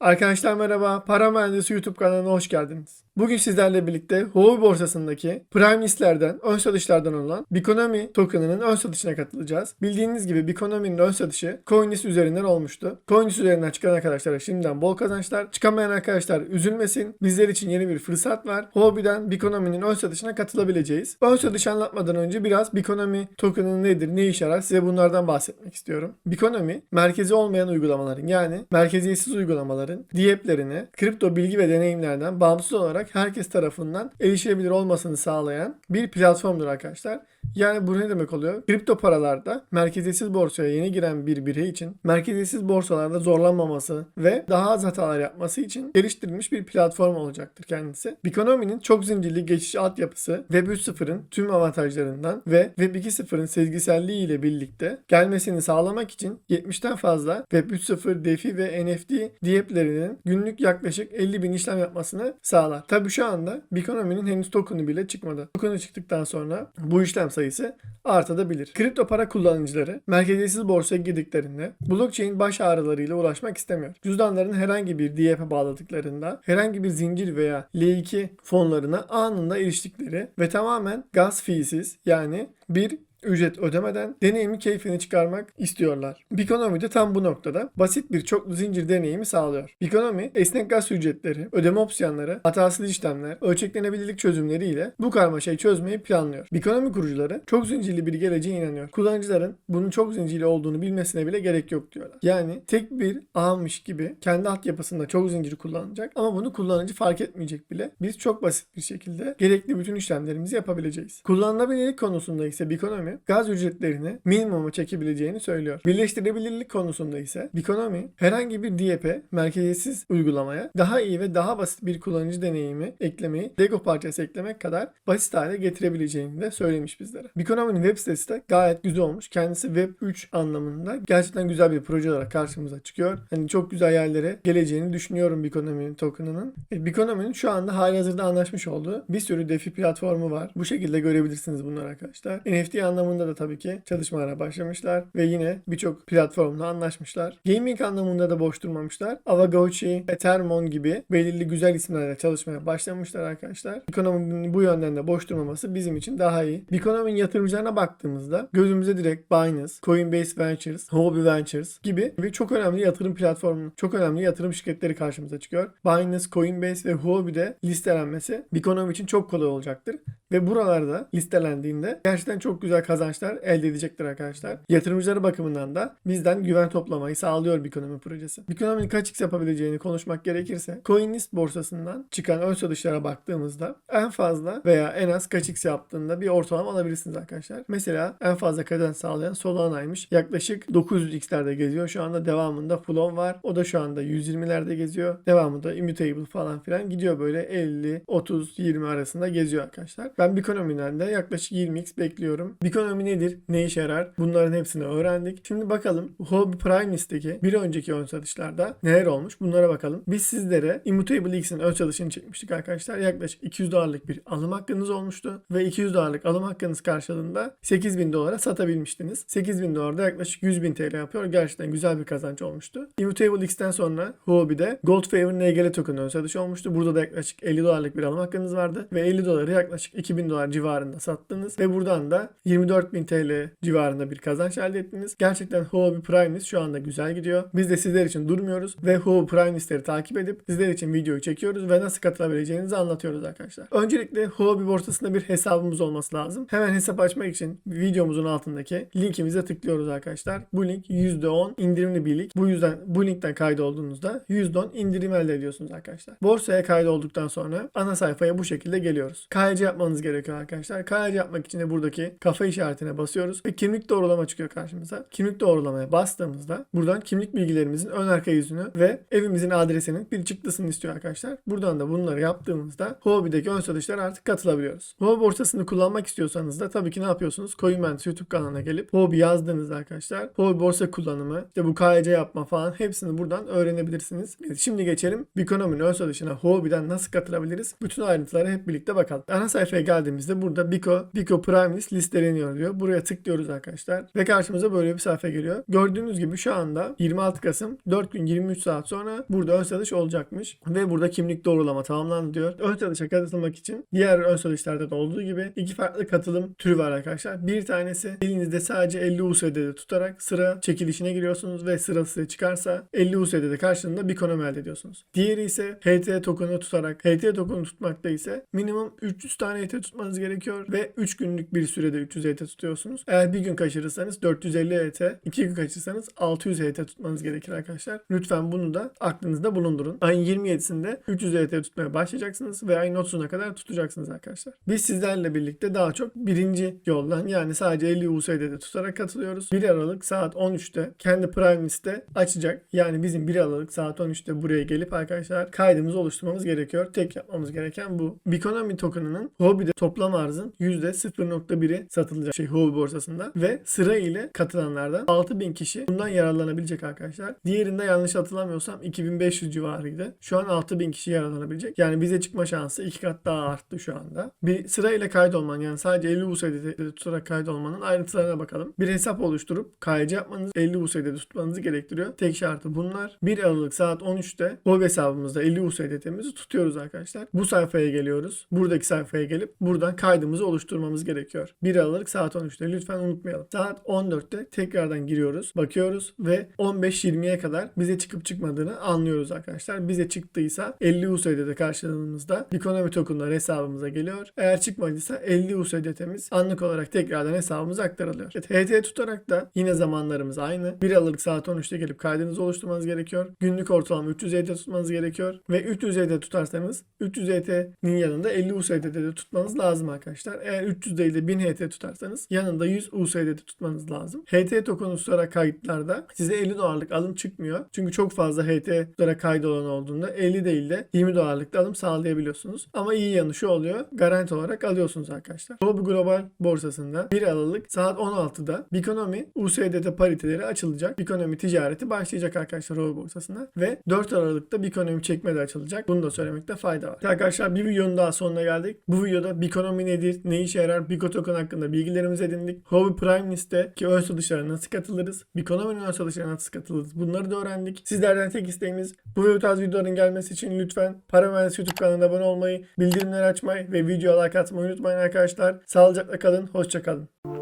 Arkadaşlar merhaba. Para Mühendisi YouTube kanalına hoş geldiniz. Bugün sizlerle birlikte Huobi borsasındaki prime listlerden, ön satışlardan olan Bikonomi token'ının ön satışına katılacağız. Bildiğiniz gibi Bikonomi'nin ön satışı CoinList üzerinden olmuştu. CoinList üzerinden çıkan arkadaşlara şimdiden bol kazançlar. Çıkamayan arkadaşlar üzülmesin. Bizler için yeni bir fırsat var. Huobi'den Bikonomi'nin ön satışına katılabileceğiz. Ön satışı anlatmadan önce biraz Bikonomi token'ı nedir, ne işe yarar size bunlardan bahsetmek istiyorum. Bikonomi, merkezi olmayan uygulamaların yani merkeziyetsiz uygulamaların DApp'lerini kripto bilgi ve deneyimlerden bağımsız olarak herkes tarafından erişilebilir olmasını sağlayan bir platformdur arkadaşlar. Yani bu ne demek oluyor? Kripto paralarda merkeziyetsiz borsaya yeni giren bir birey için merkeziyetsiz borsalarda zorlanmaması ve daha az hatalar yapması için geliştirilmiş bir platform olacaktır kendisi. Bikonomi'nin çok zincirli geçiş altyapısı Web 3.0'ın tüm avantajlarından ve Web 2.0'ın sezgiselliği ile birlikte gelmesini sağlamak için 70'ten fazla Web 3.0, DeFi ve NFT DApp'lerinin günlük yaklaşık 50 bin işlem yapmasını sağlar. Tabi şu anda Bikonomi'nin henüz token'ı bile çıkmadı. Token'ı çıktıktan sonra bu işlem sayısı artabilir. Kripto para kullanıcıları merkeziyetsiz borsaya girdiklerinde blockchain baş ağrılarıyla uğraşmak istemiyor. Cüzdanlarını herhangi bir DApp'e bağladıklarında herhangi bir zincir veya L2 fonlarına anında eriştikleri ve tamamen gaz feesiz yani bir ücret ödemeden deneyimi keyfini çıkarmak istiyorlar. Bikonomi de tam bu noktada basit bir çoklu zincir deneyimi sağlıyor. Bikonomi esnek gaz ücretleri, ödeme opsiyonları, hatasız işlemler, ölçeklenebilirlik çözümleriyle bu karmaşayı çözmeyi planlıyor. Bikonomi kurucuları çok zincirli bir geleceğe inanıyor. Kullanıcıların bunun çok zincirli olduğunu bilmesine bile gerek yok diyorlar. Yani tek bir ağmış gibi kendi altyapısında çok zinciri kullanacak ama bunu kullanıcı fark etmeyecek bile. Biz çok basit bir şekilde gerekli bütün işlemlerimizi yapabileceğiz. Kullanılabilirlik konusunda ise Bikonomi gaz ücretlerini minimuma çekebileceğini söylüyor. Birleştirebilirlik konusunda ise Bikonomi herhangi bir DApp'e merkeziyetsiz uygulamaya daha iyi ve daha basit bir kullanıcı deneyimi eklemeyi Lego parçası eklemek kadar basit hale getirebileceğini de söylemiş bizlere. Bikonomi'nin web sitesi de gayet güzel olmuş. Kendisi Web 3 anlamında gerçekten güzel bir proje olarak karşımıza çıkıyor. Hani çok güzel yerlere geleceğini düşünüyorum Bikonomi'nin token'ının. E, Bikonomi'nin şu anda halihazırda anlaşmış olduğu bir sürü DeFi platformu var. Bu şekilde görebilirsiniz bunları arkadaşlar. NFT anlamında da tabii ki çalışmalara başlamışlar ve yine birçok platformla anlaşmışlar. Gaming anlamında da boş durmamışlar. Avagauchi, Ethermon gibi belirli güzel isimlerle çalışmaya başlamışlar arkadaşlar. Bikonomi'nin bu yönden de boş durmaması bizim için daha iyi. Bikonomi'nin yatırımcılarına baktığımızda gözümüze direkt Binance, Coinbase Ventures, Huobi Ventures gibi bir çok önemli yatırım platformu, çok önemli yatırım şirketleri karşımıza çıkıyor. Binance, Coinbase ve Huobi'de listelenmesi Bikonomi için çok kolay olacaktır. Ve buralarda listelendiğinde gerçekten çok güzel kazançlar elde edecektir arkadaşlar. Yatırımcıları bakımından da bizden güven toplamayı sağlıyor Bikonomi projesi. Bikonomi'nin kaç x yapabileceğini konuşmak gerekirse CoinList borsasından çıkan ön satışlara baktığımızda en fazla veya en az kaç x yaptığında bir ortalama alabilirsiniz arkadaşlar. Mesela en fazla kazanç sağlayan Solana'ymış. Yaklaşık 900x'lerde geziyor. Şu anda devamında Flow var. O da şu anda 120'lerde geziyor. Devamında Immutable falan filan gidiyor böyle 50, 30, 20 arasında geziyor arkadaşlar. Ben Bikonomi'den de yaklaşık 20x bekliyorum. Bikonomi nedir? Ne işe yarar? Bunların hepsini öğrendik. Şimdi bakalım Huobi Prime listeki bir önceki ön satışlarda neler olmuş? Bunlara bakalım. Biz sizlere Immutable X'in ön satışını çekmiştik arkadaşlar. Yaklaşık 200 dolarlık bir alım hakkınız olmuştu. Ve 200 dolarlık alım hakkınız karşılığında 8000 dolara satabilmiştiniz. 8000 dolar da yaklaşık 100 bin TL yapıyor. Gerçekten güzel bir kazanç olmuştu. Immutable X'ten sonra Huobi'de Gold Favor NGL token ön satış olmuştu. Burada da yaklaşık 50 dolarlık bir alım hakkınız vardı. Ve 50 doları yaklaşık 2000 dolar civarında sattınız. Ve buradan da 24.000 TL civarında bir kazanç elde ettiniz. Gerçekten Huobi Prime şu anda güzel gidiyor. Biz de sizler için durmuyoruz ve Huobi Prime takip edip sizler için videoyu çekiyoruz ve nasıl katılabileceğinizi anlatıyoruz arkadaşlar. Öncelikle Huobi borsasında bir hesabımız olması lazım. Hemen hesap açmak için videomuzun altındaki linkimize tıklıyoruz arkadaşlar. Bu link %10 indirimli bir link. Bu yüzden bu linkten kaydolduğunuzda %10 indirim elde ediyorsunuz arkadaşlar. Borsaya kaydolduktan sonra ana sayfaya bu şekilde geliyoruz. KYC yapmanız gerekiyor arkadaşlar. KYC yapmak için de buradaki kafa işaretine basıyoruz ve kimlik doğrulama çıkıyor karşımıza. Kimlik doğrulamaya bastığımızda buradan kimlik bilgilerimizin ön arka yüzünü ve evimizin adresinin bir çıktısını istiyor arkadaşlar. Buradan da bunları yaptığımızda Huobi'deki ön satışlara artık katılabiliyoruz. Huobi borsasını kullanmak istiyorsanız da tabii ki ne yapıyorsunuz? CoinMantis YouTube kanalına gelip Huobi yazdığınızda arkadaşlar Huobi borsa kullanımı, işte bu KYC yapma falan hepsini buradan öğrenebilirsiniz. Şimdi geçelim Bikonomi'nin ön satışına Huobi'den nasıl katılabiliriz? Bütün ayrıntılara hep birlikte bakalım. Ana sayfaya geldiğimizde burada Biko, Biko Prime List listeleniyor diyor. Buraya tıklıyoruz arkadaşlar. Ve karşımıza böyle bir sayfa geliyor. Gördüğünüz gibi şu anda 26 Kasım 4 gün 23 saat sonra burada ön satış olacakmış. Ve burada kimlik doğrulama tamamlandı diyor. Ön satışa katılmak için diğer ön satışlarda da olduğu gibi iki farklı katılım türü var arkadaşlar. Bir tanesi elinizde sadece 50 USD'de tutarak sıra çekilişine giriyorsunuz ve sırası çıkarsa 50 USD'de karşılığında bir ekonomi elde ediyorsunuz. Diğeri ise HT token'ı tutarak HT token'ı tutmakta ise minimum 300 tane HT tutmanız gerekiyor ve 3 günlük bir sürede 300 HT tutuyorsunuz. Eğer bir gün kaçırırsanız 450 HT, 2 gün kaçırırsanız 600 HT tutmanız gerekir arkadaşlar. Lütfen bunu da aklınızda bulundurun. Ayın 27'sinde 300 HT tutmaya başlayacaksınız ve ayın 30'una kadar tutacaksınız arkadaşlar. Biz sizlerle birlikte daha çok birinci yoldan yani sadece 50 USD'de tutarak katılıyoruz. 1 Aralık saat 13'te kendi Prime List'te açacak. Yani bizim 1 Aralık saat 13'te buraya gelip arkadaşlar kaydımızı oluşturmamız gerekiyor. Tek yapmamız gereken bu. Bikonomi token'ının Huobi'de toplam arzın %0.1'i satılacak şey Huobi borsasında ve sıra ile katılanlardan 6000 kişi bundan yararlanabilecek arkadaşlar. Diğerinde yanlış hatırlamıyorsam 2500 civarıydı. Şu an 6000 kişi yararlanabilecek. Yani bize çıkma şansı iki kat daha arttı şu anda. Bir sıra ile kaydolman yani sadece 50 USD'de tutarak kaydolmanın ayrıntılarına bakalım. Bir hesap oluşturup kayıcı yapmanız 50 USD'de tutmanızı gerektiriyor. Tek şartı bunlar. 1 Aralık saat 13'te web hesabımızda 50 USDT'mizi tutuyoruz arkadaşlar. Bu sayfaya geliyoruz. Buradaki sayfaya gelip buradan kaydımızı oluşturmamız gerekiyor. 1 Aralık saat 13'te lütfen unutmayalım. Saat 14'te tekrardan giriyoruz. Bakıyoruz ve 15-20'ye kadar bize çıkıp çıkmadığını anlıyoruz arkadaşlar. Bize çıktıysa 50 USDT karşılığımızda Bikonomi tokenlar hesabımıza geliyor. Eğer çıkmadıysa 50 USDT'miz anlık olarak tekrardan hesabımıza aktarılıyor. Evet, HT tutarak da yine zamanlarımız aynı. 1 Aralık saat 13'te gelip kaydınızı oluşturmanız gerekiyor. Günlük ortalama 300 HT tutmanız gerekiyor. Ve 300 HT tutarsanız 300 HT'nin yanında 50 USDT de tutmanız lazım arkadaşlar. Eğer 300 değil de 1000 HT tutarsanız yanında 100 USDT tutmanız lazım. HT tokenu tutarak kayıtlarda size 50 dolarlık alım çıkmıyor. Çünkü çok fazla HT tutarak kaydı olan olduğunda 50 değil de 20 dolarlık alım sağlayabiliyorsunuz. Ama iyi yanı şu oluyor. Garanti olarak alıyorsunuz arkadaşlar. Huobi Global borsasında 1 Aralık saat 16'da Bikonomi USDT pariteleri açılacak. Bikonomi ticareti başlayacak arkadaşlar Huobi borsasında. Ve 4 Aralık'ta Bikonomi çekme de açılacak. Bunu da söylemekte fayda var. Arkadaşlar bir videonun daha sonuna geldik. Bu videoda Bikonomi nedir, ne işe yarar, Biko Token hakkında bilgilerimizi edindik. Huobi Prime List'te ki ön satışlara nasıl katılırız, Bikonomi'nin ön satışlarına nasıl katılırız bunları da öğrendik. Sizlerden tek isteğimiz bu ve bu tarz videoların gelmesi için lütfen Para YouTube kanalına abone olmayı, bildirimleri açmayı ve videoya like atmayı unutmayın arkadaşlar. Sağlıcakla kalın, hoşça kalın.